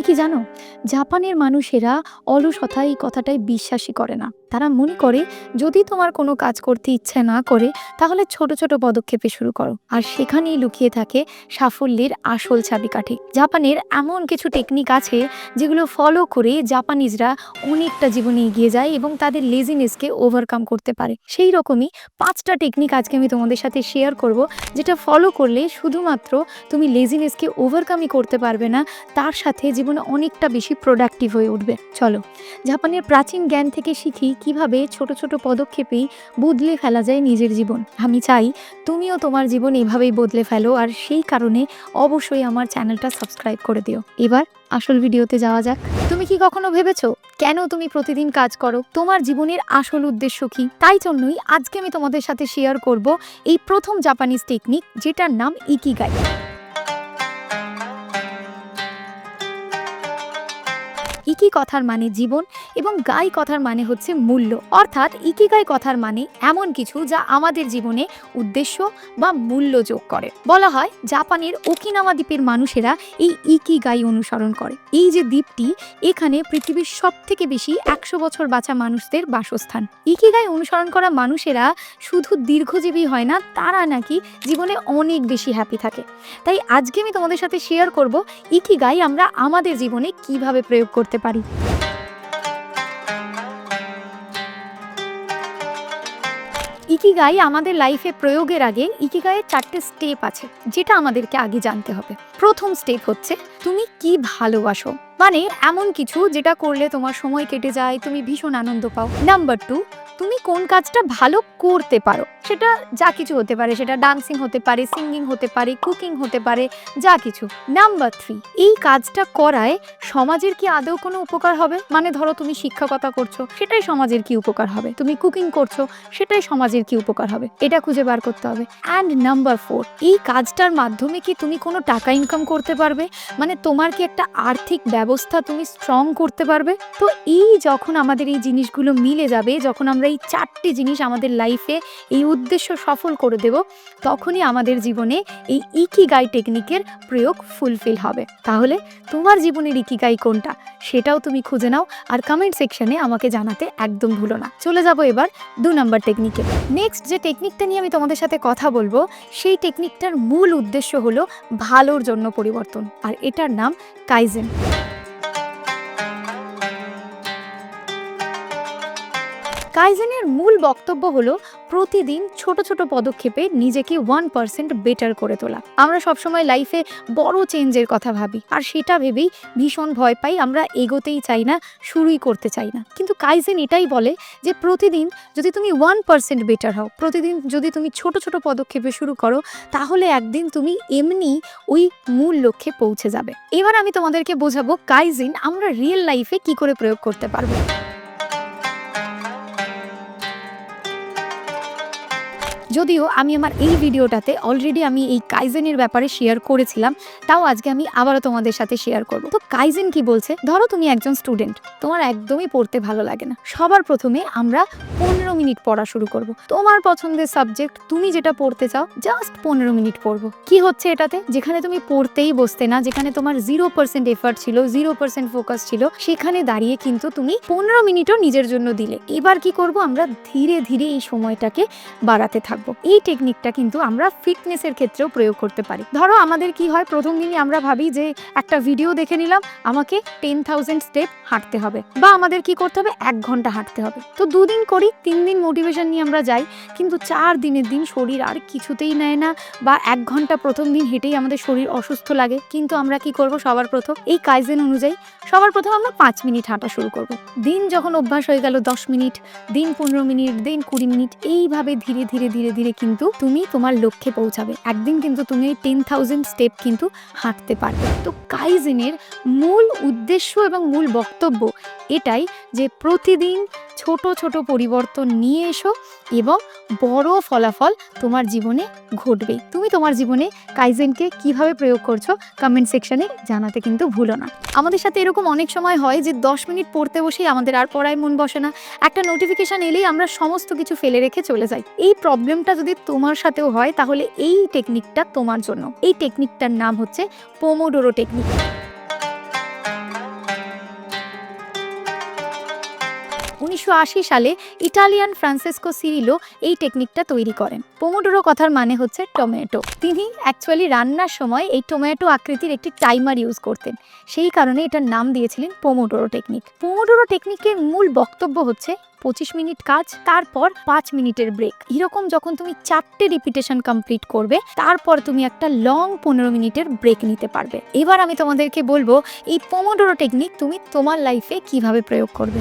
তুমি কি জানো, জাপানের মানুষেরা অলসতা এই কথাটাই বিশ্বাসই করে না। তারা মনে করে, যদি তোমার কোনো কাজ করতে ইচ্ছে না করে, তাহলে ছোট ছোট পদক্ষেপে শুরু করো। আর সেখানেই লুকিয়ে থাকে সাফল্যের আসল চাবিকাঠি। জাপানের এমন কিছু টেকনিক আছে, যেগুলো ফলো করে জাপানিজরা অনেকটা জীবনে এগিয়ে যায় এবং তাদের লেজিনেসকে ওভারকাম করতে পারে। সেই রকমই পাঁচটা টেকনিক আজকে আমি তোমাদের সাথে শেয়ার করব, যেটা ফলো করলে শুধুমাত্র তুমি লেজিনেসকে ওভারকামই করতে পারবে না, তার সাথে জীবনে অনেকটা বেশি প্রোডাক্টিভ হয়ে উঠবে। চলো, জাপানের প্রাচীন জ্ঞান থেকে শিখি কীভাবে ছোট ছোট পদক্ষেপেই বদলে ফেলা যায় নিজের জীবন। আমি চাই তুমিও তোমার জীবন এভাবেই বদলে ফেলো আর সেই কারণে অবশ্যই আমার চ্যানেলটা সাবস্ক্রাইব করে দিও। এবার আসল ভিডিওতে যাওয়া যাক। তুমি কি কখনো ভেবেছো, কেন তুমি প্রতিদিন কাজ করো? তোমার জীবনের আসল উদ্দেশ্য কি? তাই জন্যই আজকে আমি তোমাদের সাথে শেয়ার করব এই প্রথম জাপানিজ টেকনিক যেটার নাম ইকিগাই। ইকি কথার মানে জীবন এবং গাই কথার মানে হচ্ছে মূল্য। অর্থাৎ ইকিগাই কথার মানে এমন কিছু যা আমাদের জীবনে উদ্দেশ্য বা মূল্য যোগ করে। বলা হয়, জাপানের ওকিনামা দ্বীপের মানুষেরা এই ইকি গাই অনুসরণ করে। এই যে দ্বীপটি, এখানে পৃথিবীর সব থেকে বেশি একশো বছর বাঁচা মানুষদের বাসস্থান। ইকিগাই অনুসরণ করা মানুষেরা শুধু দীর্ঘজীবী হয় না, তারা নাকি জীবনে অনেক বেশি হ্যাপি থাকে। তাই আজকে আমি তোমাদের সাথে শেয়ার করব ইকিগাই আমরা আমাদের জীবনে কীভাবে প্রয়োগ করতে পারি। ইকিগাই আমাদের লাইফে প্রয়োগের আগে ইকিগাইয়ের চারটে স্টেপ আছে, যেটা আমাদেরকে আগে জানতে হবে। প্রথম স্টেপ হচ্ছে, তুমি কি ভালোবাসো? মানে এমন কিছু যেটা করলে তোমার সময় কেটে যায়, তুমি ভীষণ আনন্দ পাও। নাম্বার টু তুমি কোন কাজটা ভালো করতে পারো? সেটা যা কিছু হতে পারে, সেটা ডান্সিং হতে পারে সিঙ্গিং হতে পারে কুকিং হতে পারে, যা কিছু। নাম্বার থ্রি এই কাজটা করায় সমাজের কি আদৌ কোনো উপকার হবে? মানে ধরো তুমি শিক্ষকতা করছ, সেটাই সমাজের কি উপকার হবে? তুমি কুকিং করছ, সেটাই সমাজের কি উপকার হবে? এটা খুঁজে বার করতে হবে। অ্যান্ড নাম্বার ফোর এই কাজটার মাধ্যমে কি তুমি কোনো টাকা ইনকাম করতে পারবে? মানে তোমার কি একটা আর্থিক ব্যবস্থা তুমি স্ট্রং করতে পারবে? তো এই যখন আমাদের এই জিনিসগুলো মিলে যাবে, যখন আমরা এই চারটি জিনিস আমাদের লাইফে এই উদ্দেশ্য সফল করে দেব, তখনই আমাদের জীবনে এই ইকিগাই টেকনিকের প্রয়োগ ফুলফিল হবে। তাহলে তোমার জীবনের ইকিগাই কোনটা? সেটাও তুমি খুঁজে নাও আর কমেন্ট সেকশনে আমাকে জানাতে একদম ভুলো না। চলে যাব এবার দু নম্বর টেকনিকে নেক্সট যে টেকনিকটা নিয়ে আমি তোমাদের সাথে কথা বলব, সেই টেকনিকটার মূল উদ্দেশ্য হলো ভালোর জন্য পরিবর্তন, আর এটার নাম কাইজেন কাইজেনের মূল বক্তব্য হলো, প্রতিদিন ছোট ছোট পদক্ষেপে নিজেকে ওয়ান পার্সেন্ট বেটার করে তোলা। আমরা সবসময় লাইফে বড় চেঞ্জের কথা ভাবি, আর সেটা ভেবেই ভীষণ ভয় পাই, আমরা এগোতেই চাই না, শুরুই করতে চাই না। কিন্তু কাইজেন এটাই বলে যে, প্রতিদিন যদি তুমি ওয়ান পার্সেন্ট বেটার হও, প্রতিদিন যদি তুমি ছোট ছোট পদক্ষেপে শুরু করো, তাহলে একদিন তুমি এমনি ওই মূল লক্ষ্যে পৌঁছে যাবে। এবার আমি তোমাদেরকে বোঝাবো, কাইজিন আমরা রিয়েল লাইফে কি করে প্রয়োগ করতে পারব। যদিও আমি আমার এই ভিডিওটাতে অলরেডি আমি এই কাইজেনের ব্যাপারে শেয়ার করেছিলাম, তাও আজকে আমি আবারও তোমাদের সাথে শেয়ার করব। তো কাইজেন কি বলছে? ধরো তুমি একজন স্টুডেন্ট তোমার একদমই পড়তে ভালো লাগে না। সবার প্রথমে আমরা পনেরো মিনিট পড়া শুরু করব। তোমার পছন্দের সাবজেক্ট তুমি যেটা পড়তে চাও জাস্ট পনেরো মিনিট পড়ব। কি হচ্ছে এটাতে? যেখানে তুমি পড়তেই বসতে না, যেখানে তোমার জিরো পার্সেন্ট এফার্ট ছিল জিরো পার্সেন্ট ফোকাস ছিল, সেখানে দাঁড়িয়ে কিন্তু তুমি পনেরো মিনিটও নিজের জন্য দিলে। এবার কি করব? আমরা ধীরে ধীরে এই সময়টাকে বাড়াতে থাকব। এই টেকনিকটা কিন্তু আমরা ফিটনেসের ক্ষেত্রেও প্রয়োগ করতে পারি। ধরো আমাদের কি হয়? প্রথম দিনই আমরা ভাবি যে একটা ভিডিও দেখে নিলাম, আমাকে টেন থাউজেন্ড স্টেপ হাঁটতে হবে। বা আমাদের কি করতে হবে? এক ঘণ্টা হাঁটতে হবে। তো দুদিন করি, তিন দিন মোটিভেশন নিয়ে আমরা যাই, কিন্তু চার দিনের দিন শরীর আর কিছুতেই নেয় না বা এক ঘণ্টা প্রথম দিন হেঁটেই আমাদের শরীর অসুস্থ লাগে। কিন্তু আমরা কি করব? সবার প্রথম, এই কাইজেন অনুযায়ী সবার প্রথম আমরা পাঁচ মিনিট হাঁটা শুরু করব। দিন যখন অভ্যাস হয়ে গেল দশ মিনিট, দিন পনেরো মিনিট, দিন কুড়ি মিনিট, এইভাবে ধীরে ধীরে ধীরে ধীরে কিন্তু তুমি তোমার লক্ষ্যে পৌঁছাবে। একদিন কিন্তু তুমি ওই টেন থাউজেন্ড স্টেপ কিন্তু হাঁটতে পারবে। তো কাইজেনের মূল উদ্দেশ্য এবং মূল বক্তব্য এটাই যে প্রতিদিন ছোট ছোট পরিবর্তন নিয়ে এসো এবং বড় ফলাফল তোমার জীবনে ঘটবে তুমি তোমার জীবনে কাইজেনকে কীভাবে প্রয়োগ করছ কমেন্ট সেকশনে জানাতে কিন্তু ভুলো না। আমাদের সাথে এরকম অনেক সময় হয় যে দশ মিনিট পড়তে বসেই আমাদের আর পড়ায় মন বসে না। একটা নোটিফিকেশান এলেই আমরা সমস্ত কিছু ফেলে রেখে চলে যাই। এই প্রবলেমটা যদি তোমার সাথেও হয় তাহলে এই টেকনিকটা তোমার জন্য। এই টেকনিকটার নাম হচ্ছে পোমোডোরো টেকনিক উনিশশো আশি সালে ইটালিয়ান ফ্রান্সিসকো সিরিলো এই টেকনিকটা তৈরি করেন। পোমোডোরো কথার মানে হচ্ছে টমেটো। তিনি অ্যাকচুয়ালি রান্নার সময় এই টমেটো আকৃতির একটি টাইমার ইউজ করতেন। সেই কারণে এটার নাম দিয়েছিলেন পোমোডোরো টেকনিক। পোমোডোরো টেকনিকের মূল বক্তব্য হচ্ছে পঁচিশ মিনিট কাজ, তারপর পাঁচ মিনিটের ব্রেক এরকম যখন তুমি চারটে রিপিটেশন কমপ্লিট করবে, তারপর তুমি একটা লং পনেরো মিনিটের ব্রেক নিতে পারবে। এবার আমি তোমাদেরকে বলব, এই পোমোডোরো টেকনিক তুমি তোমার লাইফে কীভাবে প্রয়োগ করবে?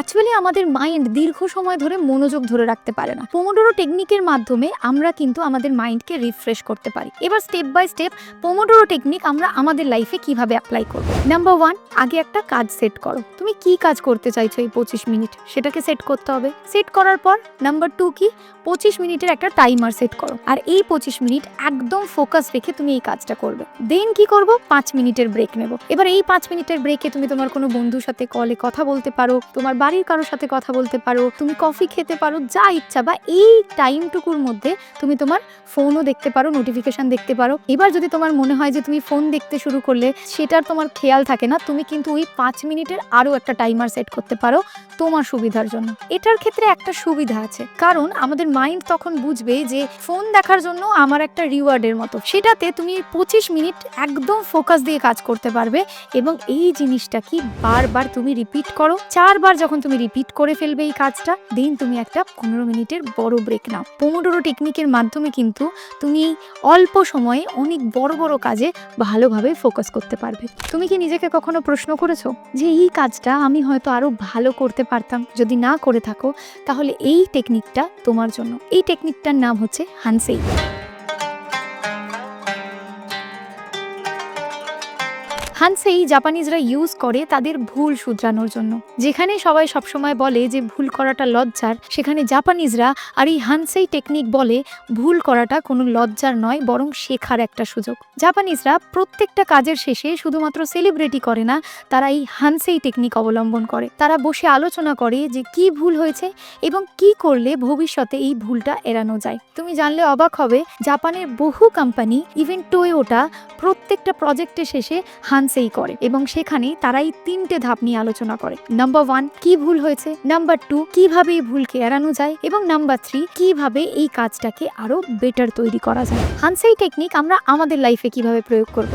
অ্যাকচুয়ালি আমাদের মাইন্ড দীর্ঘ সময় ধরে মনোযোগ ধরে রাখতে পারে না। পোমোডোরো টেকনিকের মাধ্যমে আমরা কিন্তু আমাদের মাইন্ডকে রিফ্রেশ করতে পারি। এবার step by step pomodoro technique আমরা আমাদের লাইফে কীভাবে অ্যাপ্লাই করব? নাম্বার ওয়ান আগে একটা কাজ সেট করো। তুমি কি কাজ করতে চাইছো এই পঁচিশ মিনিট? সেটাকে সেট করতে হবে। সেট করার পর নাম্বার টু কি? পঁচিশ মিনিটের একটা টাইমার সেট করো। আর এই পঁচিশ মিনিট একদম ফোকাস রেখে তুমি এই কাজটা করবে। দেন কি করব? পাঁচ মিনিটের ব্রেক নেব। এবার এই পাঁচ মিনিটের ব্রেকে তুমি তোমার কোনো বন্ধুর সাথে কলে কথা বলতে পারো। তোমার বাড়ির কারোর সাথে কথা বলতে পারো, তুমি কফি খেতে পারো, যা ইচ্ছা, বা এই টাইমটুকুর মধ্যে তুমি তোমার ফোনও দেখতে পারো নোটিফিকেশন দেখতে পারো। এবার যদি তোমার মনে হয় যে তুমি ফোন দেখতে শুরু করলে, সেটার তোমার খেয়াল থাকে না, তুমি কিন্তু ওই পাঁচ মিনিটের আরও একটা টাইমার সেট করতে পারো তোমার সুবিধার জন্য। এটার ক্ষেত্রে একটা সুবিধা আছে, কারণ আমাদের মাইন্ড তখন বুঝবে যে ফোন দেখার জন্য আমার একটা রিওয়ার্ডের মতো। সেটাতে তুমি পঁচিশ মিনিট একদম ফোকাস দিয়ে কাজ করতে পারবে এবং এই জিনিসটা কি বারবার তুমি রিপিট করো, চারবার যখন তুমি রিপিট করে ফেলবে এই কাজটা দেন তুমি একটা পনেরো মিনিটের বড় ব্রেক নাও। পোমোডোরো টেকনিকের মাধ্যমে কিন্তু তুমি অল্প সময়ে অনেক বড় বড় কাজে ভালোভাবে ফোকাস করতে পারবে। তুমি কি নিজেকে কখনো প্রশ্ন করেছ যে এই কাজটা আমি হয়তো আরও ভালো করতে পারতাম? যদি না করে থাকো, তাহলে এই টেকনিকটা তোমার জন্য। এই টেকনিকটার নাম হচ্ছে হানসেই হানসেই জাপানিজরা ইউজ করে তাদের ভুল শুধরানোর জন্য। যেখানে সবাই সবসময় বলে যে ভুল করাটা লজ্জার, সেখানে জাপানিজরা আর এই হানসেই টেকনিক বলে ভুল করাটা কোনো লজ্জার নয়, বরং শেখার একটা সুযোগ। জাপানিজরা প্রত্যেকটা কাজের শেষে শুধুমাত্র সেলিব্রিটি করে না, তারা এই হানসেই টেকনিক অবলম্বন করে। তারা বসে আলোচনা করে যে কি ভুল হয়েছে এবং কি করলে ভবিষ্যতে এই ভুলটা এড়ানো যায়। তুমি জানলে অবাক হবে, জাপানের বহু কোম্পানি, ইভেন টোয়োটা প্রত্যেকটা প্রজেক্টের শেষে হানসেই করে এবং সেখানে তারা এই তিনটে ধাপ নিয়ে আলোচনা করে। নাম্বার ওয়ান কি ভুল হয়েছে? নাম্বার টু কীভাবে এই ভুলকে এড়ানো যায়? এবং নাম্বার থ্রি কীভাবে এই কাজটাকে আরও বেটার তৈরি করা যায়? হানসেই টেকনিক আমরা আমাদের লাইফে কীভাবে প্রয়োগ করব?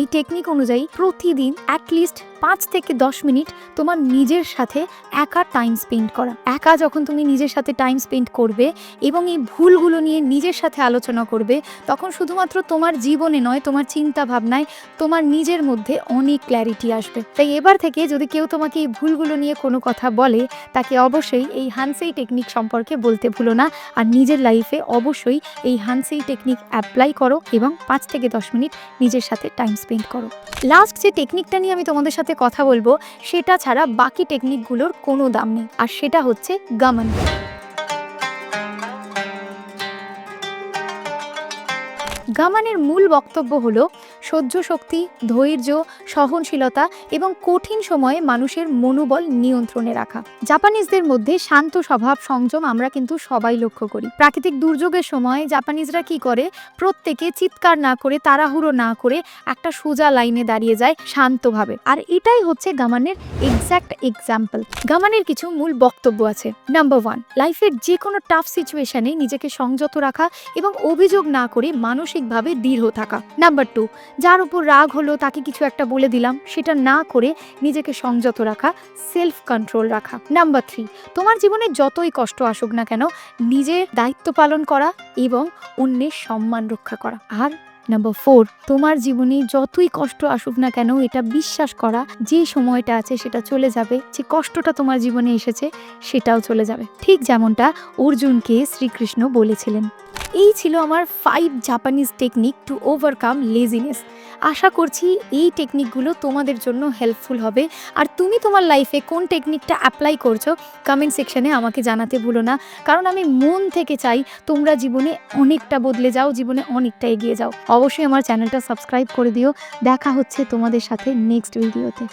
এই টেকনিক অনুযায়ী প্রতিদিন অ্যাটলিস্ট পাঁচ থেকে দশ মিনিট তোমার নিজের সাথে একা টাইম স্পেন্ড করা। একা যখন তুমি নিজের সাথে টাইম স্পেন্ড করবে এবং এই ভুলগুলো নিয়ে নিজের সাথে আলোচনা করবে, তখন শুধুমাত্র তোমার জীবনে নয়, তোমার চিন্তা ভাবনায় তোমার নিজের মধ্যে অনেক ক্ল্যারিটি আসবে। তাই এবার থেকে যদি কেউ তোমাকে এই ভুলগুলো নিয়ে কোনো কথা বলে, তাকে অবশ্যই এই হানসেই টেকনিক সম্পর্কে বলতে ভুলো না। আর নিজের লাইফে অবশ্যই এই হানসেই টেকনিক অ্যাপ্লাই করো এবং পাঁচ থেকে দশ মিনিট নিজের সাথে টাইম স্পেন্ড করো। লাস্ট যে টেকনিকটা নিয়ে আমি তোমাদের সাথে কথা বলব সেটা ছাড়া বাকি টেকনিকগুলোর কোনো দাম নেই। আর সেটা হচ্ছে গামান। গামানের মূল বক্তব্য হল সহ্য শক্তি, ধৈর্য, সহনশীলতা এবং কঠিন সময়ে মানুষের মনোবল নিয়ন্ত্রণে রাখা। জাপানিজদের মধ্যে শান্ত স্বভাব, সংযম আমরা কিন্তু সবাই লক্ষ্য করি। প্রাকৃতিক দুর্যোগের সময় জাপানিজরা কি করে? প্রত্যেকে চিৎকার না করে, তাড়াহুড়ো না করে একটা সোজা লাইনে দাঁড়িয়ে যায় শান্তভাবে। আর এটাই হচ্ছে গামানের এক্স্যাক্ট এক্সাম্পল গামানের কিছু মূল বক্তব্য আছে। নাম্বার ওয়ান লাইফের যে কোনো টাফ সিচুয়েশনে নিজেকে সংযত রাখা এবং অভিযোগ না করে মানসিকভাবে দৃঢ় থাকা। নাম্বার টু যার উপর রাগ হলো তাকে কিছু একটা বলে দিলাম, সেটা না করে নিজেকে সংযত রাখা সেলফ কন্ট্রোল রাখা। নাম্বার থ্রি তোমার জীবনে যতই কষ্ট আসুক না কেন, নিজের দায়িত্ব পালন করা এবং অন্যের সম্মান রক্ষা করা। আর নাম্বার ফোর তোমার জীবনে যতই কষ্ট আসুক না কেন, এটা বিশ্বাস করা, যে সময়টা আছে সেটা চলে যাবে, যে কষ্টটা তোমার জীবনে এসেছে, সেটাও চলে যাবে। ঠিক যেমনটা অর্জুনকে শ্রীকৃষ্ণ বলেছিলেন। এই ছিল আমার five Japanese technique to overcome laziness আশা করছি এই টেকনিকগুলো তোমাদের জন্য হেল্পফুল হবে। আর তুমি তোমার লাইফে কোন টেকনিকটা অ্যাপ্লাই করছ কমেন্ট সেকশনে আমাকে জানাতে ভুলো না। কারণ আমি মন থেকে চাই তোমরা জীবনে অনেকটা বদলে যাও, জীবনে অনেকটা এগিয়ে যাও। অবশ্যই আমার চ্যানেলটা সাবস্ক্রাইব করে দিও। দেখা হচ্ছে তোমাদের সাথে নেক্সট ভিডিওতে